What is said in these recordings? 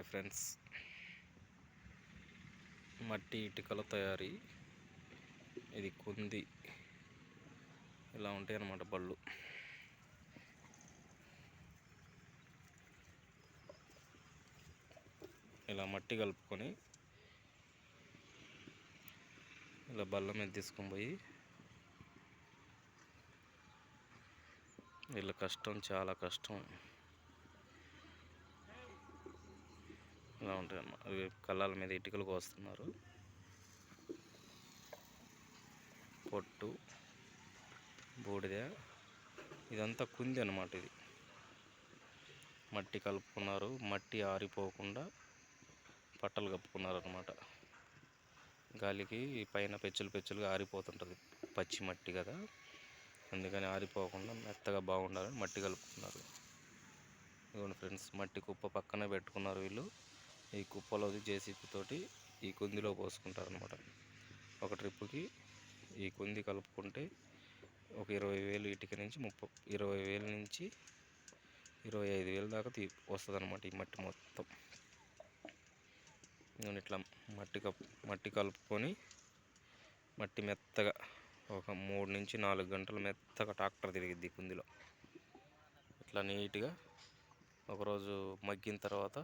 Hi friends. మట్టి ఇటుకల తయారీ. ఇది కుంది. ఇలా ఉంటాయి అన్నమాట బళ్ళు. ఇలా మట్టి కలుపుకొని ఇలా బల్ల మీద తీసుకొని పోయి వీళ్ళ కష్టం చాలా కష్టం. ఇలా ఉంటాయి అన్నమాట. అవి కళ్ళాల మీద ఇటుకలు కోస్తున్నారు. పొట్టు బూడిద ఇదంతా కుంది అనమాట ఇది. మట్టి కలుపుకున్నారు. మట్టి ఆరిపోకుండా పట్టలు కప్పుకున్నారు అనమాట గాలికి పైన పెచ్చులు పెచ్చులుగా ఆరిపోతుంటుంది. పచ్చి మట్టి కదా. అందుకని ఆరిపోకుండా మెత్తగా బాగుండాలని మట్టి కలుపుకున్నారు. ఇదిగోండి ఫ్రెండ్స్ మట్టి కుప్ప పక్కనే పెట్టుకున్నారు వీళ్ళు. ఈ కుప్పలోది జేసీపీ తోటి ఈ కుందిలో పోసుకుంటారు అనమాట ఒక ట్రిప్పుకి ఈ కుంది కలుపుకుంటే ఒక ఇరవై వేలు ఇటుక నుంచి ముప్పై ఇరవై వేల నుంచి ఇరవై ఐదు వేల దాకా తీ వస్తుంది అనమాట ఈ మట్టి మొత్తం. నేను ఇట్లా మట్టి కప్ మట్టి కలుపుకొని మట్టి మెత్తగా ఒక మూడు నుంచి నాలుగు గంటలు మెత్తగా ట్రాక్టర్ తిరిగిద్ది కుందిలో. ఇట్లా నీట్గా ఒకరోజు మగ్గిన తర్వాత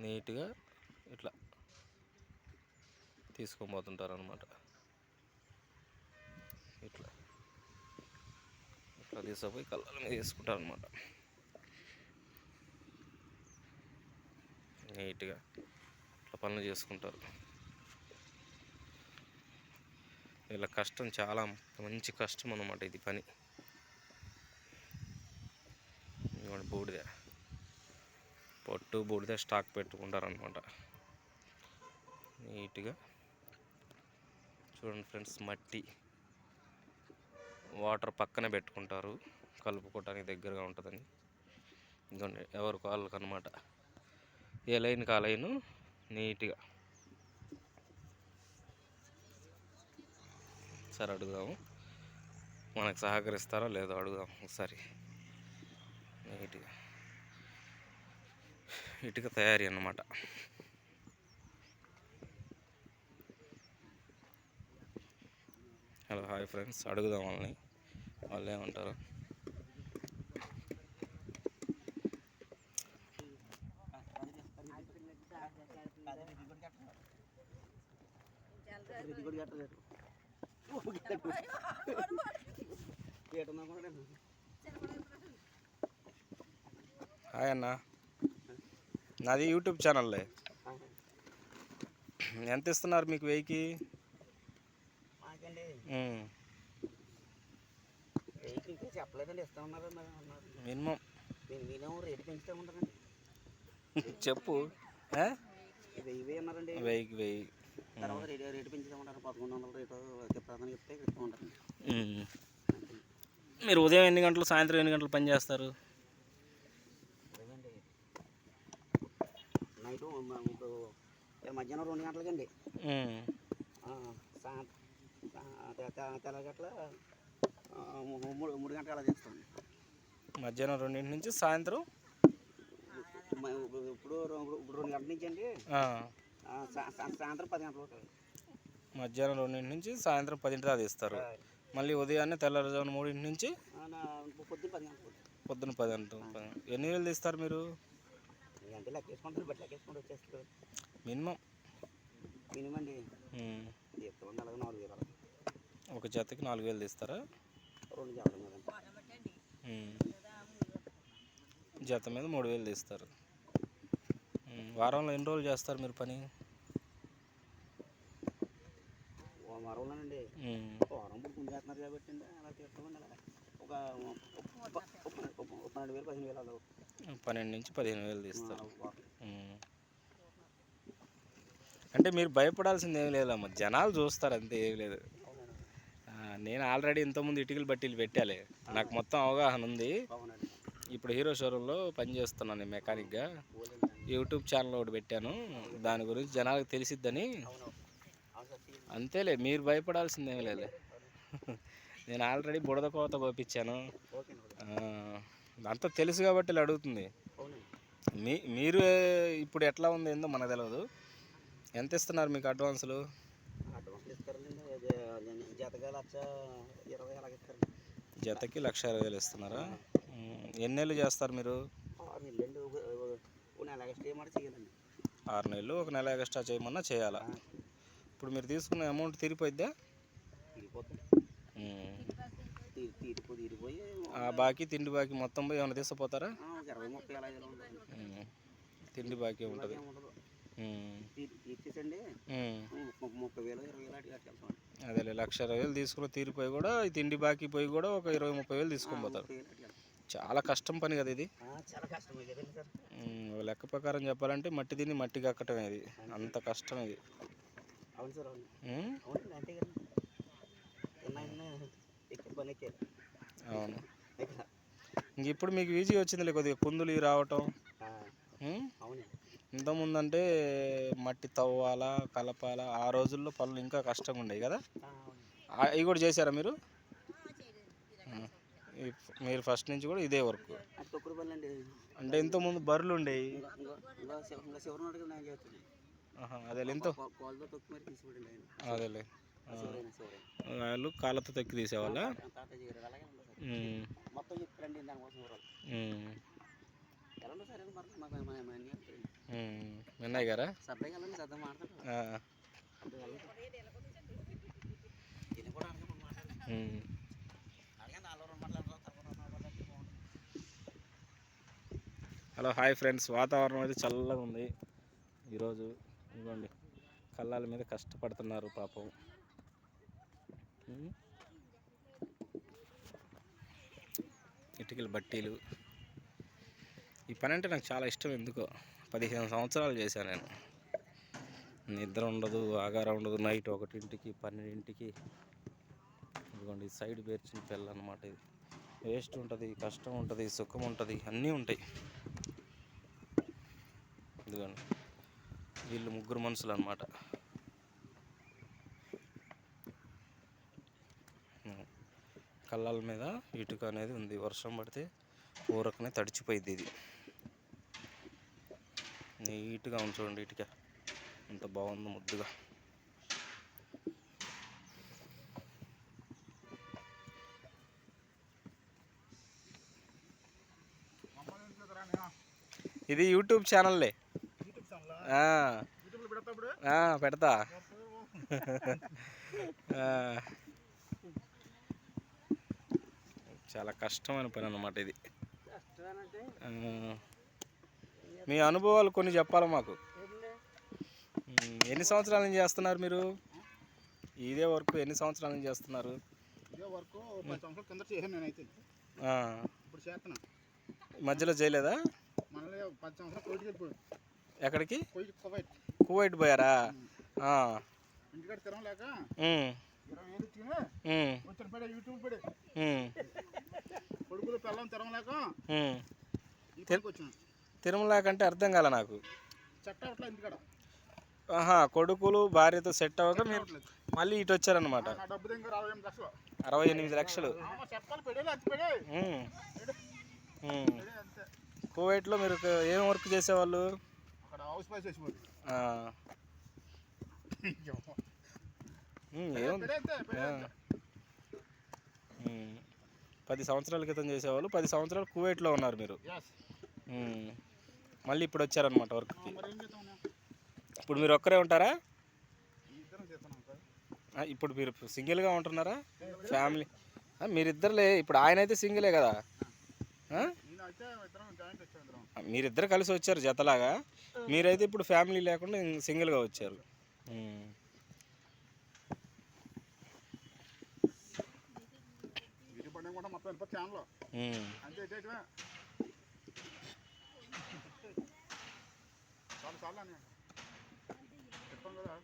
నీట్గా ఇట్లా తీసుకొని పోతుంటారు అనమాట ఇట్లా. ఇట్లా తీసుకుపోయి కళ్ళ మీద వేసుకుంటారు అనమాట నీట్గా ఇట్లా పనులు చేసుకుంటారు. వీళ్ళ కష్టం చాలా మంచి కష్టం అనమాట ఇది పని. ఇదిగోండి బూడిద. పొట్టు బూడిద స్టాక్ పెట్టుకుంటారు అనమాట నీట్గా. చూడండి ఫ్రెండ్స్ మట్టి. వాటర్ పక్కనే పెట్టుకుంటారు. కలుపుకోవటానికి దగ్గరగా ఉంటుందని. ఇదిగోండి ఎవరు వాళ్ళకి అనమాట ఏ లైన్ కా లైను? నీట్గా. సరే అడుగుదాము. మనకు సహకరిస్తారో లేదో అడుగుదాం ఒకసారి. నీట్గా. ఇటుక తయారీ అన్నమాట. Hello hi friends. అడుగుదాం వాళ్ళని. వాళ్ళు ఏమంటారు? హాయ్ అన్నా. నాది యూట్యూబ్ ఛానల్లే. ఎంత ఇస్తున్నారు మీకు వెయ్యికి? మినిమం. చెప్పు. వెయ్యికి వెయ్యి. మీరు ఉదయం ఎన్ని గంటలు సాయంత్రం ఎన్ని గంటలు పని చేస్తారు? నైటు మ- ఇప్పుడు ఇక మధ్యాహ్నం రెండు గంటలకండి. ఉమ్, తెల్ల గట్ల మూడు మూడు గంటలు అలా మధ్యాహ్నం రెండింటి నుంచి సాయంత్రం? ఇప్పుడు ఇప్పుడు రెండు గంటల నుంచి అండి. సాయంత్రం పది గంటల వరకు మధ్యాహ్నం రెండింటి నుంచి సాయంత్రం పదింటి దాకా తీస్తారు మళ్ళీ ఉదయాన్నే తెల్లవారుజామున మూడింటి నుంచి పొద్దున్న పది గంటలకు పొద్దున పది గంటలు ఎన్ని వేలు తీస్తారు మీరు? అంటే లెక్కేసుకుంటారు బట్టి లెక్కేసుకుంటూ వచ్చేస్తారు మినిమం మినిమం అండి ఉంది అలాగే నాలుగు వేలు. ఒక జతకి నాలుగు వేలు తీస్తారా రెండు ఉమ్. జత మీద మూడు వేలు తీస్తారు వారంలో ఎన్ని రోజులు చేస్తారు మీరు పని ఉమ్, వారం ముందు చేస్తున్నారు కాబట్టి అలా చేస్తామండి అలా ఒక పన్నెండు వేలు పదిహేను వేలు అలా పన్నెండు నుంచి పదిహేను వేలు తీస్తారు. అంటే మీరు భయపడాల్సింది ఏం లేదమ్మా. జనాలు చూస్తారు అంతే ఏం లేదు. నేను ఆల్రెడీ ఇంతకుముందు ఇటుకలు బట్టీలు పెట్టాలి. నాకు మొత్తం అవగాహన ఉంది. ఇప్పుడు హీరో షోరూంలో పనిచేస్తున్నాను మెకానిక్గా. ఓలేండి యూట్యూబ్ ఛానల్ ఒకటి పెట్టాను. దాని గురించి జనాలకు తెలిసిద్దని. అంతేలే మీరు భయపడాల్సింది ఏం లేదు నేను ఆల్రెడీ బుడద కోత. ఆ, అంతా తెలుసు కాబట్టి ఇలా అడుగుతుంది. మీ మీరు ఇప్పుడు ఎట్లా ఉంది ఏందో మనకు తెలియదు ఎంత ఇస్తున్నారు మీకు అడ్వాన్సులు? జతకి లక్ష ఇరవై వేలు ఇస్తున్నారా? నెలలు చేస్తారు మీరు? ఆరు నెలలు ఒక నెల స్టే మాట చేయాలండి ఆరు నెలలు ఒక నెల ఎక్స్ట్రా చేయమన్నా చేయాలా? ఇప్పుడు మీరు తీసుకున్న అమౌంట్ తీరిపోయిద్దా తీరిపోతుంది ఉమ్. తీరి తీరిపో తీరిపోయి ఆ బాకీ తిండి బాకీ మొత్తం పోయి ఏమైనా తీసుకుపోతారా. తిండి బాకీ ఉంటుంది. అదేలే లక్ష ఇరవై వేలు తీసుకుని తీరిపోయి కూడా ఈ తిండి బాకీ పోయి కూడా ఒక ఇరవై ముప్పై వేలు తీసుకొని పోతారు. చాలా కష్టం పని కదా ఇది. లెక్క ప్రకారం చెప్పాలంటే మట్టి తిని మట్టి కక్కటమే ఇది. అంత కష్టం ఇది. అవును. అవును అవును ఇక్కడ ఇంక ఇప్పుడు మీకు ఈజీ వచ్చిందిలే కొద్దిగా కుందులు ఇవి రావటం ఆ, ఉమ్, అవునండి ఇంతకుముందు అంటే మట్టి తవ్వాలా కలపాలా ఆ రోజుల్లో పనులు ఇంకా కష్టంగా ఉండేవి కదా ఇవి కూడా చేశారా మీరు మీరు ఫస్ట్ నుంచి కూడా ఇదే వర్క్ అది అంటే ఇంతకుముందు బర్రెలు ఉండేవి అదేలే ఎంత అదేలే వాళ్ళు కాళ్ళతో తొక్కి తీసేవాళ్ళ మొత్తం చెప్తారండి దానికోసం వివరాలు సార్ మరి మాకు అన్నీ విన్నాయి గారా? సరదాగా వెళ్ళండి సరదా మాట్లాడతారు ఆ, సరదాగా వెళ్ళండి. ఇది కూడా అడగ మాట్లాడండి ఉమ్. అడగండి నాలుగు రెండు మాట్లాడతారు తర్వాత మాట్లాడితే బాగుంటుంది హలో హాయ్ ఫ్రెండ్స్. వాతావరణం అయితే చల్లగా ఉంది. ఈరోజు ఇదిగోండి కళ్ళాల మీద కష్టపడుతున్నారు పాపం. ఇటుకలు బట్టీలు. ఈ పని అంటే నాకు చాలా ఇష్టం ఎందుకో. పదిహేను సంవత్సరాలు చేశాను నేను. నిద్ర ఉండదు ఆగారం ఉండదు. నైట్ ఒకటింటికి పన్నెండింటికి. ఇదిగోండి సైడ్ పేర్చిన పిల్ల అనమాట ఇది. వేస్ట్ ఉంటుంది కష్టం ఉంటుంది సుఖం ఉంటుంది అన్నీ ఉంటాయి. ఇదిగోండి వీళ్ళు ముగ్గురు మనుషులు అనమాట కళ్ళాల మీద ఇటుక అనేది ఉంది. వర్షం పడితే ఊరకనే తడిచిపోయింది ఇది. నీట్గా ఉంది చూడండి ఇటుక. ఎంత బాగుంది ముద్దుగా. ఇది యూట్యూబ్ ఛానల్లే. పెడతా ఆ. చాలా కష్టమైన పని అన్నమాట ఇది. మీ అనుభవాలు కొన్ని చెప్పాలి మాకు? ఎన్ని సంవత్సరాల నుంచి చేస్తున్నారు మీరు? ఇదే వర్క్ ఎన్ని సంవత్సరాల నుంచి చేస్తున్నారు? మధ్యలో చేయలేదా? ఎక్కడికి? కువైట్. పోయారా. ఇంటికాడ తిరగలేక యూట్యూబ్ కొడుకులు పిల్లలు తిరగలేక ఉమ్. ఈ పనికి వచ్చిన. తిరుమల కంటే అర్థం కాలే నాకు. చెట్ట అట్లా ఇంటికాడ ఆహా కొడుకులు భార్యతో సెట్ అవ్వక మీరు. మళ్ళీ ఇటు వచ్చారనమాట నా డబ్బు దగ్గర అరవై ఎనిమిది లక్షలు. అరవై ఎనిమిది లక్షలు. ఆమె చెప్పాలి పెడేది అంత పెడే. ఉమ్, ఉమ్. పెడే అంతే. కువైట్లో మీరు ఏం వర్క్ చేసేవాళ్ళు? అక్కడ హౌస్ వైఫ్ చేసిపోయి ఆ, ఉమ్, ఏం పెడే అంతే పెడే ఆ. అంతే. ఉమ్. పది సంవత్సరాల క్రితం చేసేవాళ్ళు పది సంవత్సరాలు కువైట్లో ఉన్నారు మీరు. మళ్ళీ ఇప్పుడు వచ్చారనమాట వర్క్కి? ఇప్పుడు మీరు ఒక్కరే ఉంటారా? ఇప్పుడు మీరు సింగిల్గా ఉంటున్నారా? ఫ్యామిలీ. మీరిద్దరులే ఇప్పుడు ఆయన అయితే సింగిలే కదా? మీరిద్దరు కలిసి వచ్చారు జతలాగా. మీరైతే ఇప్పుడు ఫ్యామిలీ లేకుండా సింగిల్గా వచ్చారు ఉమ్. ఇది అంతే. చాలు చాలు అని కదా.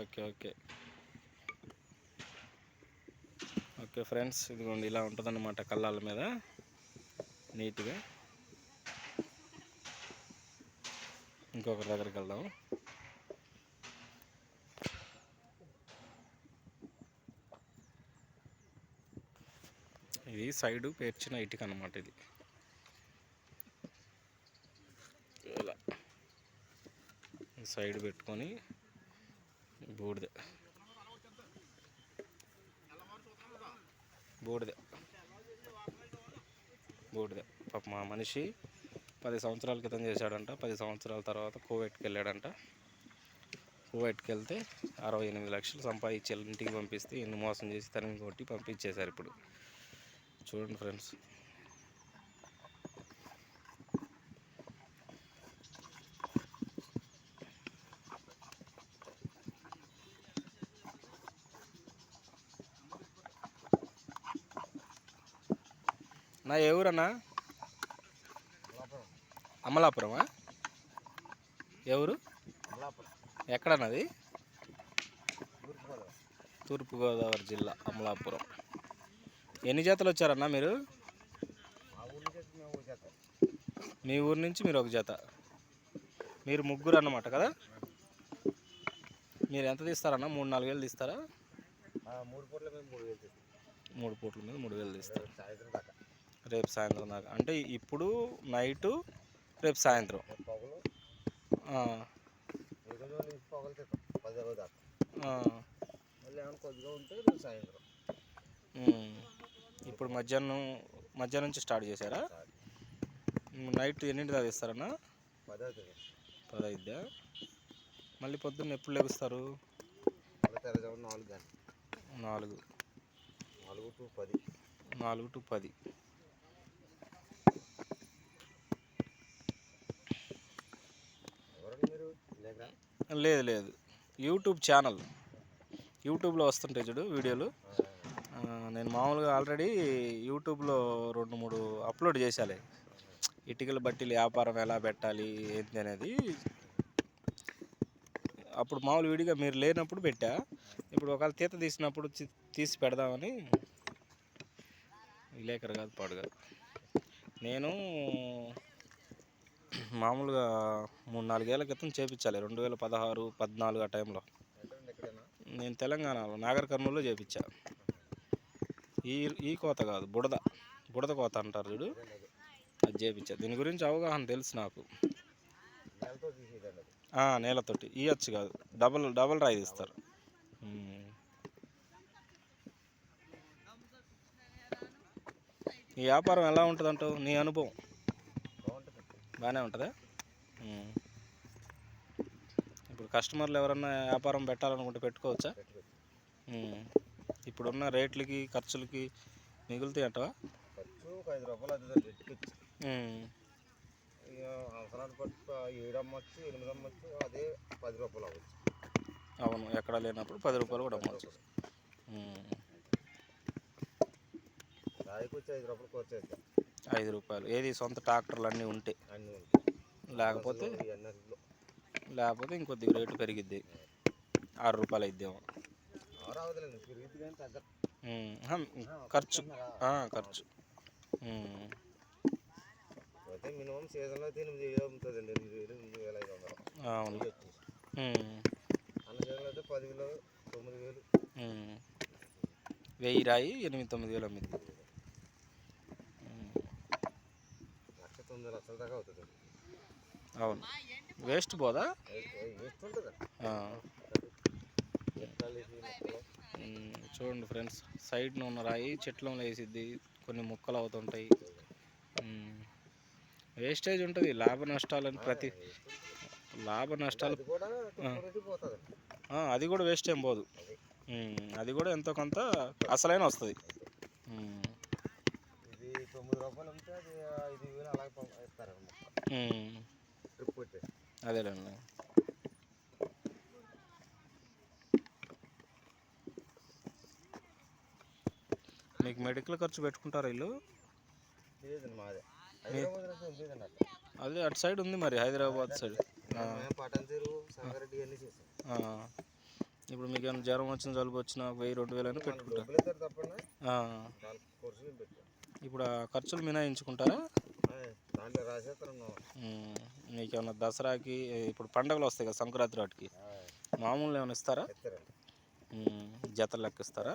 Okay okay. ఓకే ఫ్రెండ్స్ ఇదిగోండి ఇలా ఉంటుందన్నమాట కళ్ళాల మీద. నీట్గా. ఇంకొకరి దగ్గరికి వెళ్దాం ఇది సైడు పేర్చిన ఇటుక అనమాట ఇది సైడ్ పెట్టుకొని బూడిద. బూడిద. బూడిద. పాప మా మనిషి పది సంవత్సరాల క్రితం చేశాడంట పది సంవత్సరాల తర్వాత కోవైట్కి వెళ్ళాడంట కోవైట్కి వెళ్తే అరవై ఎనిమిది లక్షలు సంపాదించి ఇంటికి పంపిస్తే ఎన్ని మోసం చేసి తనని కొట్టి పంపించేశారు ఇప్పుడు. చూడండి ఫ్రెండ్స్. నా ఏ ఊరన్నా? అమలాపురమా? ఎవరు ఎక్కడన్నది? తూర్పుగోదావరి జిల్లా అమలాపురం. ఎన్ని జతలు వచ్చారన్నా మీరు? మీ ఊరు నుంచి మీరు ఒక జత. మీరు ముగ్గురు అన్నమాట కదా? మీరు ఎంత తీస్తారన్నా? మూడు నాలుగు వేలు తీస్తారా? మూడు పూట్ల మేము మూడు వేలు మూడు పూట్ల మీద మూడు వేలు తీస్తారు. రేపు సాయంత్రం దాకా. అంటే ఇప్పుడు నైటు రేపు సాయంత్రం. పది దాకా మళ్ళీ ఏమైనా కొద్దిగా ఉంటే రేపు సాయంత్రం. ఇప్పుడు మధ్యాహ్నం మధ్యాహ్నం నుంచి స్టార్ట్ చేశారా? నైట్ ఎన్నింటి దాకా ఇస్తారన్నా పది అవుతుంది పదైద్దా మళ్ళీ పొద్దున్న ఎప్పుడు లెగుస్తారు? నాలుగు. నాలుగు నాలుగు టు పది నాలుగు టు పది. లేదు లేదు. YouTube channel. యూట్యూబ్లో వస్తుంటాయి చూడు వీడియోలు. నేను మామూలుగా ఆల్రెడీ యూట్యూబ్లో రెండు మూడు అప్లోడ్ చేశాలి. ఇటుకల బట్టీలు వ్యాపారం ఎలా పెట్టాలి ఏంటి అనేది. అప్పుడు మామూలు విడిగా మీరు లేనప్పుడు పెట్టా. ఇప్పుడు ఒకవేళ తీత తీసినప్పుడు తీసి పెడదామని విలేకరు కాదు పాడుగా నేను మామూలుగా మూడు నాలుగేళ్ళ క్రితం చేపించాలి. రెండు వేల పదహారు పద్నాలుగు ఆ టైంలో. నేను తెలంగాణలో నాగర్ కర్నూలులో చేపించాను ఈ ఈ కోత కాదు బుడద. బుడద కోత అంటారు చూడు. అది చేపించా దీని గురించి అవగాహన తెలుసు నాకు. నేలతోటి. ఇయచ్చు కాదు. డబల్ డబల్ రాయి తీస్తారు. ఈ వ్యాపారం ఎలా ఉంటుంది అంటావు నీ అనుభవం? బాగానే ఉంటుందా? ఇప్పుడు కస్టమర్లు ఎవరన్నా వ్యాపారం పెట్టాలనుకుంటే పెట్టుకోవచ్చా? ఇప్పుడున్న రేట్లకి ఖర్చులకి మిగులుతాయి అంటవా? ఖర్చు ఒక ఐదు రూపాయలు అవుతుంది ఇక అవసరాన్ని పట్టు ఏడు అమ్మచ్చు ఎనిమిది అమ్మచ్చు అదే పది రూపాయలు అవ్వచ్చు. అవును ఎక్కడ లేనప్పుడు పది రూపాయలు కూడా అమ్మవచ్చు. రాయికి వచ్చి ఐదు రూపాయలు ఖర్చు ఐదు రూపాయలు. ఏది సొంత ట్రాక్టర్లు అన్నీ ఉంటే. అన్నీ ఉంటాయి లేకపోతే లేకపోతే ఇంకొద్దిగా రేటు పెరిగిద్ది. ఆరు రూపాయలు అయిద్దేమో. ఖర్చు. ఖర్చు. అయితే మినిమం సీజన్లో ఎనిమిది వేలు అమ్ముతుందండి ఎనిమిది వేలు ఎనిమిది వేల ఐదు వందలు. అవును. అన్న సీజన్లో అయితే పదివేలు తొమ్మిది వేలు. వెయ్యి రాయి ఎనిమిది తొమ్మిది వేలు అమ్మిద్ది ఉమ్. లక్ష తొమ్మిది లక్షల దాకా అవుతుంది అవును. వేస్ట్ పోదా? వేస్ట్ ఉంటుంది ఆ. ఎట్టాలు వేసి మొక్కలు ఉమ్, చూడండి ఫ్రెండ్స్ సైడ్న ఉన్న రాయి చెట్లంలో వేసిద్ది కొన్ని ముక్కలు అవుతుంటాయి. వేస్టేజ్ ఉంటుంది లాభ నష్టాలని ప్రతి లాభ నష్టాలు అది కూడా అది కూడా వేస్ట్ ఏం పోదు. అది కూడా ఎంతో కొంత అసలైన వస్తుంది. అదేలేండి ఇది తొమ్మిది రూపాయలు అమ్మితే అది ఐదు వేలు అలాగే పంప- ఇస్తారన్నమాట ఉమ్, ట్రిప్ పెట్టి అదేలేండి మీకు మెడికల్ ఖర్చు పెట్టుకుంటారా ఇల్లు? మాదే. అది అటు సైడ్ ఉంది మరి హైదరాబాద్ సైడ్. ఇప్పుడు మీకు ఏమైనా జ్వరం వచ్చిన జలుబు వచ్చిన వెయ్యి రెండు వేలు అని పెట్టుకుంటారు డబ్బులు ఇస్తారు తప్పండి. ఆ, దాని కోర్సు మేము పెట్టాం. ఇప్పుడు ఆ ఖర్చులు మినాయించుకుంటారా మీకు ఏమైనా దసరాకి ఇప్పుడు పండగలు వస్తాయి కదా సంక్రాంతి వాటికి మామూలు ఏమైనా ఇస్తారా? జతలు లెక్క ఇస్తారా?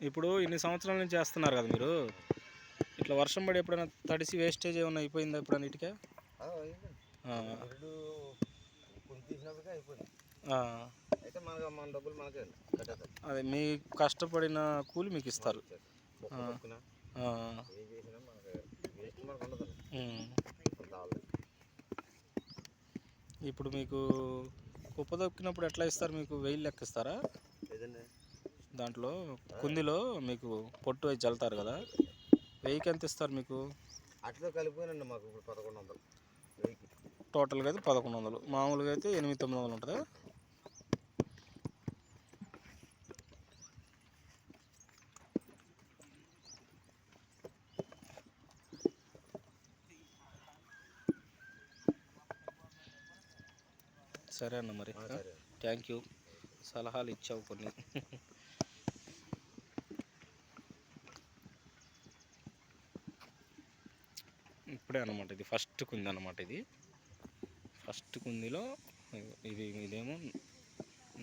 ఇప్పుడు ఇన్ని సంవత్సరాల నుంచి చేస్తున్నారు కదా మీరు? ఇట్లా వర్షం పడి ఎప్పుడైనా తడిసి వేస్టేజ్ ఏమైనా అయిపోయిందా ఎప్పుడైనా ఇటుకే? మనకే కట్టేస్తారు అదే మీ కష్టపడిన కూలి మీకు ఇస్తారు. ఇప్పుడు మీకు కుప్ప దొక్కినప్పుడు ఎట్లా ఇస్తారు? మీకు వెయ్యి లెక్క ఇస్తారా? దాంట్లో కుందిలో మీకు పొట్టు వేసి చల్లుతారు కదా. వెయ్యికి ఎంత ఇస్తారు మీకు? అట్లా కలిపోయినండి మాకు ఇప్పుడు పదకొండు వందలు. వెయ్యికి. టోటల్గా అయితే పదకొండు వందలు. మామూలుగా అయితే ఎనిమిది తొమ్మిది వందలు ఉంటుందా సరే అన్న మరి థ్యాంక్ యూ. సలహాలు ఇచ్చావు కొన్ని. ఇప్పుడే అనమాట ఇది ఫస్ట్ కుంది అనమాట ఇది. ఫస్ట్ కుందిలో ఇది ఇదేమో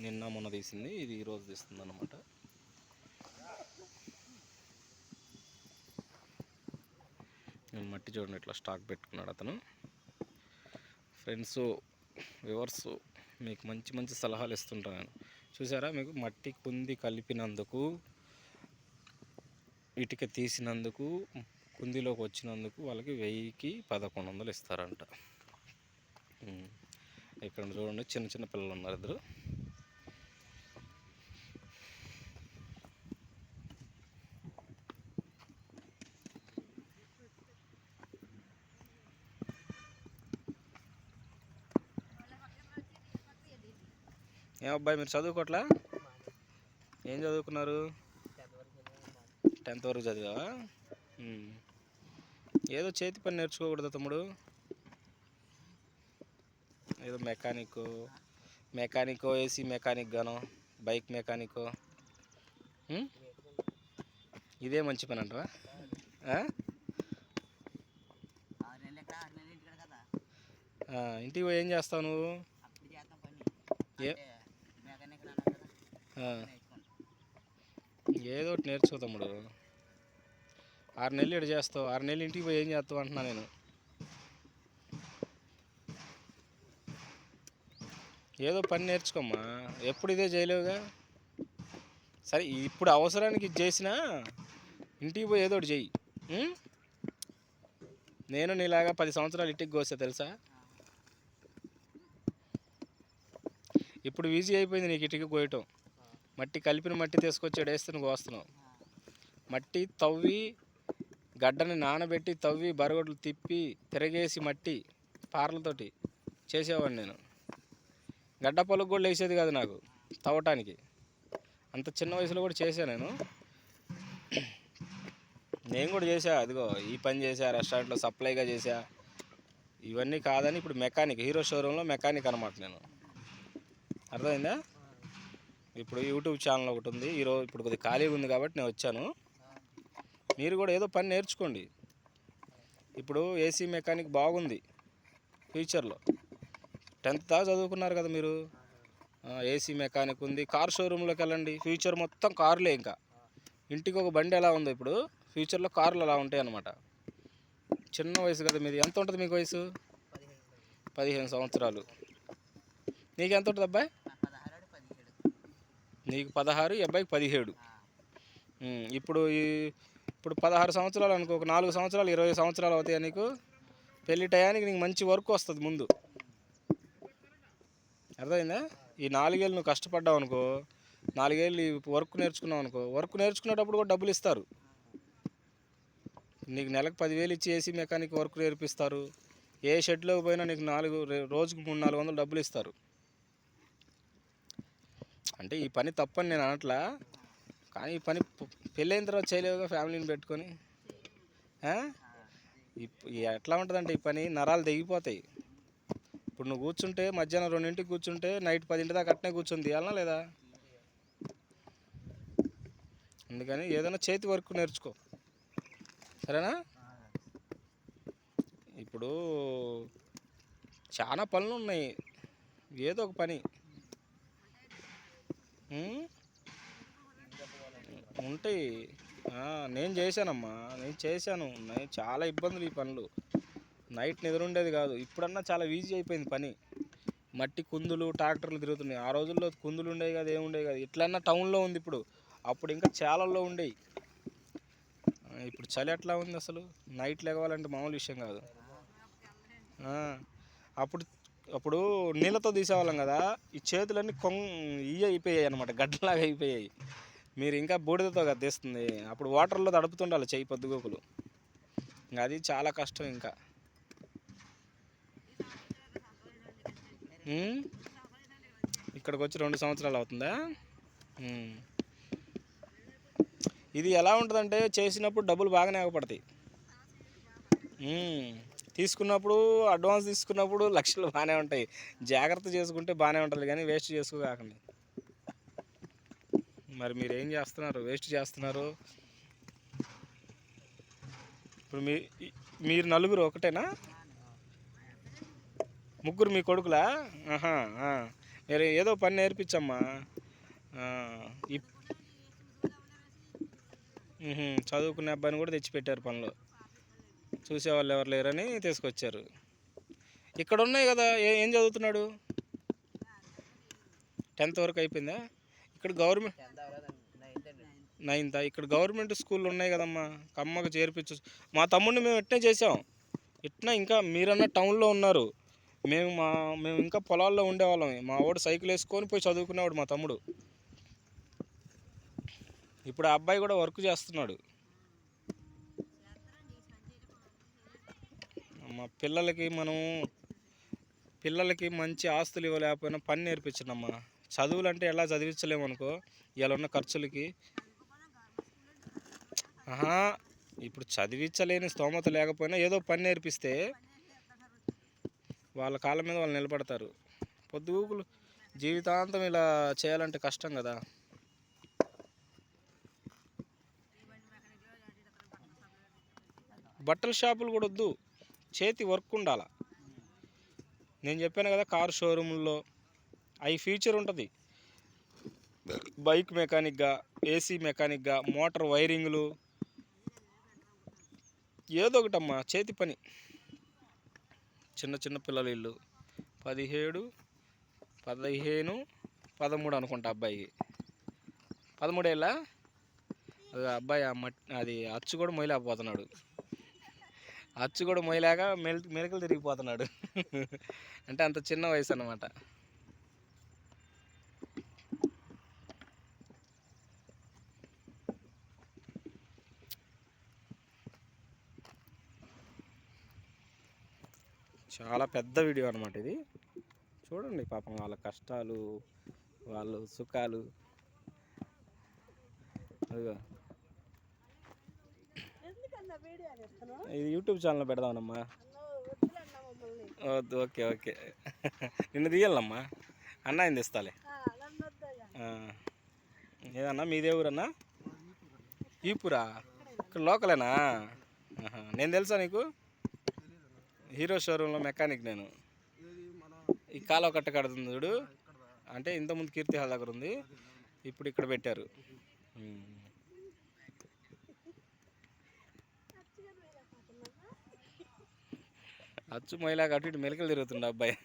నిన్న మొన్న తీసింది. ఇది ఈరోజు తీస్తుంది అనమాట నేను మట్టి చూడండి ఇట్లా స్టాక్ పెట్టుకున్నాడు అతను. ఫ్రెండ్స్ వివర్స్ మీకు మంచి మంచి సలహాలు ఇస్తుంటాను చూసారా మీకు మట్టి కుంది కలిపినందుకు ఇటుక తీసినందుకు కుందిలోకి వచ్చినందుకు వాళ్ళకి వెయ్యికి పదకొండు వందలు ఇస్తారంట. ఇక్కడ చూడండి చిన్న చిన్న పిల్లలు ఉన్నారు ఇద్దరు. ఏం అబ్బాయి మీరు చదువుకోట్లా? ఏం చదువుకున్నారు? టెన్త్ వరకు చదివావా? ఏదో చేతి పని నేర్చుకోకూడదు తమ్ముడు. ఏదో మెకానిక్ మెకానికో ఏసీ మెకానిక్ గానో బైక్ మెకానికో. ఇదే మంచి పని అంటవా? ఇంటికి పోయి ఏం చేస్తావు నువ్వు? ఏదో ఒకటి నేర్చుకో తమ్ముడు. ఆరు నెలలు ఇటు చేస్తావు ఆరు నెలలు ఇంటికి పోయి ఏం చేస్తావు అంటున్నా నేను. ఏదో పని నేర్చుకోమ్మా. ఎప్పుడు ఇదే చేయలేవుగా? సరే ఇప్పుడు అవసరానికి చేసినా ఇంటికి పోయి ఏదో ఒకటి చెయ్యి. నేను నీలాగా పది సంవత్సరాలు ఇంటికి కోసా తెలుసా? ఇప్పుడు ఈజీ అయిపోయింది నీకు ఇటుక కోయటం మట్టి కలిపిన మట్టి తీసుకొచ్చి వేస్తే నువ్వు కోస్తున్నావు. మట్టి తవ్వి గడ్డని నానబెట్టి తవ్వి బరగొడ్లు తిప్పి తిరగేసి మట్టి పార్లతోటి చేసేవాడిని నేను. గడ్డ పొలకు కూడా వేసేది కాదు నాకు తవ్వటానికి. అంత చిన్న వయసులో కూడా చేశాను నేను. నేను కూడా చేశా అదిగో ఈ పని చేశా రెస్టారెంట్లో సప్లైగా చేశా. ఇవన్నీ కాదని ఇప్పుడు మెకానిక్ హీరో షోరూంలో మెకానిక్ అనమాట నేను. అర్థమైందా? ఇప్పుడు యూట్యూబ్ ఛానల్ ఒకటి ఉంది ఈరోజు ఇప్పుడు కొద్దిగా ఖాళీగా ఉంది కాబట్టి నేను వచ్చాను. మీరు కూడా ఏదో పని నేర్చుకోండి. ఇప్పుడు ఏసీ మెకానిక్ బాగుంది ఫ్యూచర్లో. టెన్త్ దాకా చదువుకున్నారు కదా మీరు? ఏసీ మెకానిక్ ఉంది కార్ షోరూంలోకి వెళ్ళండి. ఫ్యూచర్ మొత్తం కార్లే ఇంకా. ఇంటికి ఒక బండి ఎలా ఉందో ఇప్పుడు ఫ్యూచర్లో కార్లు అలా ఉంటాయి అన్నమాట. చిన్న వయసు కదా మీది. ఎంత ఉంటుంది మీకు వయసు? పదిహేను సంవత్సరాలు. నీకు ఎంత ఉంటుంది అబ్బాయి? నీకు పదహారు ఈ అబ్బాయికి పదిహేడు. ఇప్పుడు ఈ ఇప్పుడు పదహారు సంవత్సరాలు అనుకో ఒక నాలుగు సంవత్సరాలు ఇరవై సంవత్సరాలు అవుతాయి నీకు? పెళ్ళి టయానికి నీకు మంచి వర్క్ వస్తుంది ముందు. అర్థమైందా? ఈ నాలుగేళ్ళు నువ్వు కష్టపడ్డావు అనుకో నాలుగేళ్ళు వర్క్ నేర్చుకున్నావు అనుకో వర్క్ నేర్చుకునేటప్పుడు కూడా డబ్బులు ఇస్తారు. నీకు నెలకు పదివేలు ఇచ్చి ఏసీ మెకానిక్ వర్క్ నేర్పిస్తారు. ఏ షెడ్లోకి పోయినా నీకు నాలుగు రోజుకు మూడు నాలుగు వందలు డబ్బులు ఇస్తారు. అంటే ఈ పని తప్పని నేను అనట్లా కానీ ఈ పని పెళ్ళైన తర్వాత చేయలేవుగా ఫ్యామిలీని పెట్టుకొని. ఇప్- ఎట్లా ఉంటుందంటే ఈ పని నరాలు తెగిపోతాయి. ఇప్పుడు నువ్వు కూర్చుంటే మధ్యాహ్నం రెండింటికి కూర్చుంటే నైట్ పదింటి దాకా అట్నే కూర్చొని తీయాలనా లేదా? అందుకని ఏదైనా చేతి వర్క్ నేర్చుకో. సరేనా? ఇప్పుడు చాలా పనులు ఉన్నాయి. ఏదో ఒక పని. ఉంటాయి నేను చేశానమ్మా నేను చేశాను. నేను చాలా ఇబ్బందులు ఈ పనులు. నైట్ నిద్రుండేది కాదు. ఇప్పుడన్నా చాలా ఈజీ అయిపోయింది పని. మట్టి కుందులు ట్రాక్టర్లు తిరుగుతున్నాయి. ఆ రోజుల్లో కుందులు ఉండేవి కాదు ఏముండేవి కాదు. ఇట్లన్నా టౌన్లో ఉంది ఇప్పుడు. అప్పుడు ఇంకా చాలల్లో ఉండేవి. ఇప్పుడు చలి ఎట్లా ఉంది అసలు? నైట్ లేవాలంటే మామూలు విషయం కాదు. అప్పుడు అప్పుడు నీళ్ళతో తీసేవాళ్ళం కదా. ఈ చేతులన్నీ కొంగ ఇవి అయిపోయాయి అనమాట గడ్డలాగా అయిపోయాయి. మీరు ఇంకా బూడిదతో గద్దేస్తుంది. తీస్తుంది అప్పుడు వాటర్లో తడుపుతుండాలి చెయ్యి పొద్దుగోకులు. ఇంకా అది చాలా కష్టం ఇంకా. ఇక్కడికి వచ్చి రెండు సంవత్సరాలు అవుతుందా? ఇది ఎలా ఉంటుందంటే చేసినప్పుడు డబ్బులు బాగానే ఆగపడతాయి. తీసుకున్నప్పుడు అడ్వాన్స్ తీసుకున్నప్పుడు లక్షలు బాగానే ఉంటాయి. జాగ్రత్త చేసుకుంటే బాగానే ఉంటుంది కానీ వేస్ట్ చేసుకోకండి. మరి మీరు ఏం చేస్తున్నారు? వేస్ట్ చేస్తున్నారు. ఇప్పుడు మీ మీరు నలుగురు ఒకటేనా? ముగ్గురు మీ కొడుకులా? ఆహా మీరు ఏదో పని నేర్పించమ్మా. ఇప్- చదువుకునే అబ్బాయిని కూడా తెచ్చిపెట్టారు పనులు. చూసేవాళ్ళు ఎవరు లేరని తీసుకొచ్చారు. ఇక్కడ ఉన్నాయి కదా ఏ ఏం చదువుతున్నాడు? టెన్త్ వరకు అయిపోయిందా? ఇక్కడ గవర్నమెంట్ నైన్తా ఇక్కడ గవర్నమెంట్ స్కూళ్ళు ఉన్నాయి కదమ్మా. కమ్మకు చేర్పించు. మా తమ్ముడిని మేము ఇట్నే చేసాం? ఇట్లా ఇంకా మీరన్నా టౌన్లో ఉన్నారు. మేము మా మేము ఇంకా పొలాల్లో ఉండేవాళ్ళం. మా వాడు సైకిల్ వేసుకొని పోయి చదువుకునేవాడు మా తమ్ముడు. ఇప్పుడు ఆ అబ్బాయి కూడా వర్క్ చేస్తున్నాడు. మా పిల్లలకి మనం పిల్లలకి మంచి ఆస్తులు ఇవ్వలేకపోయినా పని నేర్పించనమ్మా చదువులు అంటే ఎలా చదివించలేము అనుకో ఇలా ఉన్న ఖర్చులకి. ఆహా ఇప్పుడు చదివించలేని స్తోమత లేకపోయినా ఏదో పని నేర్పిస్తే వాళ్ళ కాళ్ళ మీద వాళ్ళు నిలబడతారు. పొద్దుగుకులు జీవితాంతం ఇలా చేయాలంటే కష్టం కదా. బట్టల షాపులు కూడా వద్దు చేతి వర్క్ ఉండాల. నేను చెప్పాను కదా కార్ షోరూముల్లో అవి ఫీచర్ ఉంటుంది. బైక్ మెకానిక్గా ఏసీ మెకానిక్గా మోటార్ వైరింగ్లు ఏదో ఒకటమ్మా చేతి పని. చిన్న చిన్న పిల్లలు ఇల్లు. పదిహేడు పదిహేను పదమూడు అనుకుంటా అబ్బాయి. పదమూడేళ్ళ? అది అబ్బాయి ఆ మట్టి అది అచ్చు కూడా మొయలేకపోతున్నాడు అచ్చు కూడా మొయలేక మెల్ మెలకలు తిరిగిపోతున్నాడు. అంటే అంత చిన్న వయసు అన్నమాట. చాలా పెద్ద వీడియో అనమాట ఇది. చూడండి పాపం వాళ్ళ కష్టాలు వాళ్ళు సుఖాలు. అదిగో. ఇది యూట్యూబ్ ఛానల్ పెడదామనమ్మా. వద్దు ఓకే ఓకే. నిన్ను తీయాలమ్మా. అన్న ఇస్తాలే ఆ. ఏదన్నా మీదే ఊరన్నా? ఈపురా ఇక్కడ లోకలేనా. నేను తెలుసా నీకు? హీరో షోరూంలో మెకానిక్ నేను. ఈ కాలువ కట్ట కడుతుంది చూడు. అంటే ఇంతకుముందు కీర్తి హాల్ దగ్గర ఉంది. ఇప్పుడు ఇక్కడ పెట్టారు. అచ్చు మైలాగా అటు ఇటు మెలకలు తిరుగుతుండే అబ్బాయి.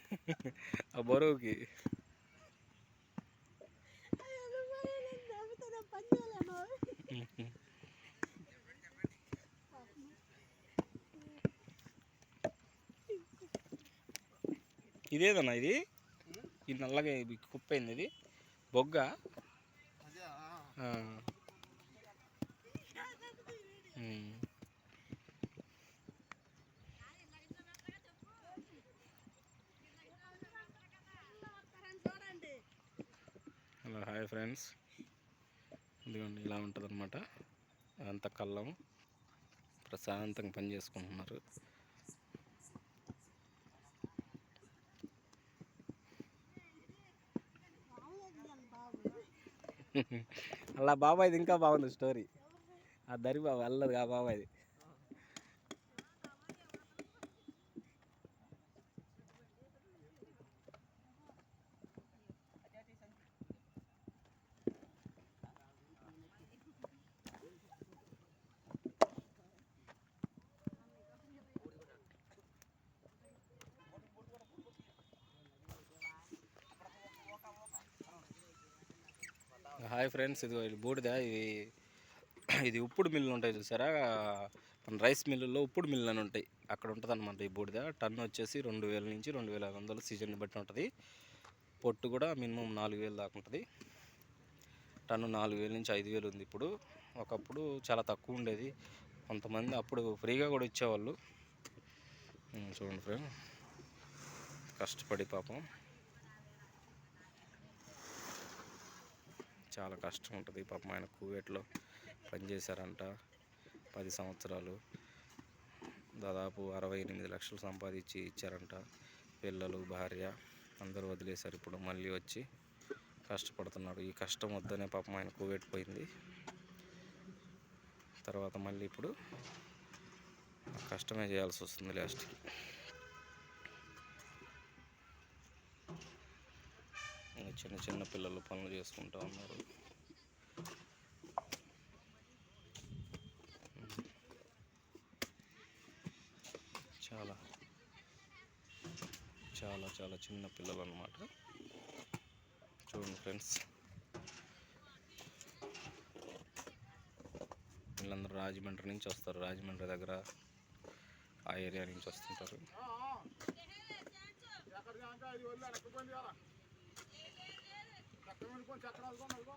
ఆ బరువుకి. ఇదేదన్నా ఇది? ఇది నల్లగా ఇది కుప్పైంది ఇది. బొగ్గ? Hello hi friends. ఇదిగోండి ఇలా ఉంటుంది అనమాట అదంతా కళ్ళం ప్రశాంతంగా పని చేసుకుంటున్నారు. అలా బాబాయ్ది ఇంకా బాగుంది స్టోరీ ఆ దరి బాబు వెళ్ళదు ఆ బాబాయ్ది హాయ్ ఫ్రెండ్స్ ఇది బూడిద ఇది ఇది ఉప్పుడు మిల్లు ఉంటాయి చూసారా? మన రైస్ మిల్లుల్లో ఉప్పుడు మిల్లు అని ఉంటాయి. అక్కడ ఉంటుంది అనమాట ఈ బూడిద. టన్ వచ్చేసి రెండు వేల నుంచి రెండు వేల ఐదు వందలు సీజన్ బట్టి ఉంటుంది. పొట్టు కూడా మినిమం నాలుగు వేలు దాకా ఉంటుంది. టన్ను నాలుగు వేల నుంచి ఐదు వేలు ఉంది ఇప్పుడు. ఒకప్పుడు చాలా తక్కువ ఉండేది. కొంతమంది అప్పుడు ఫ్రీగా కూడా ఇచ్చేవాళ్ళు. చూడండి ఫ్రెండ్. కష్టపడి పాపం. చాలా కష్టం ఉంటుంది. పాపం ఆయన కువేట్లో పనిచేశారంట పది సంవత్సరాలు. దాదాపు అరవై ఎనిమిది లక్షలు సంపాదించి ఇచ్చారంట పిల్లలు భార్య. అందరూ వదిలేశారు. ఇప్పుడు మళ్ళీ వచ్చి కష్టపడుతున్నాడు ఈ కష్టం వద్దనే పాపం ఆయన కువేట్ పోయింది. తర్వాత మళ్ళీ ఇప్పుడు కష్టమే చేయాల్సి వస్తుంది లాస్ట్కి. చిన్న చిన్న పిల్లలు పనులు చేసుకుంటూ ఉన్నారు చాలా చాలా చాలా చిన్న పిల్లలు అన్నమాట చూడండి ఫ్రెండ్స్ వీళ్ళందరూ రాజమండ్రి నుంచి వస్తారు రాజమండ్రి దగ్గర ఆ ఏరియా నుంచి వస్తుంటారు ఎక్కడ దాకా ఇది వదిలే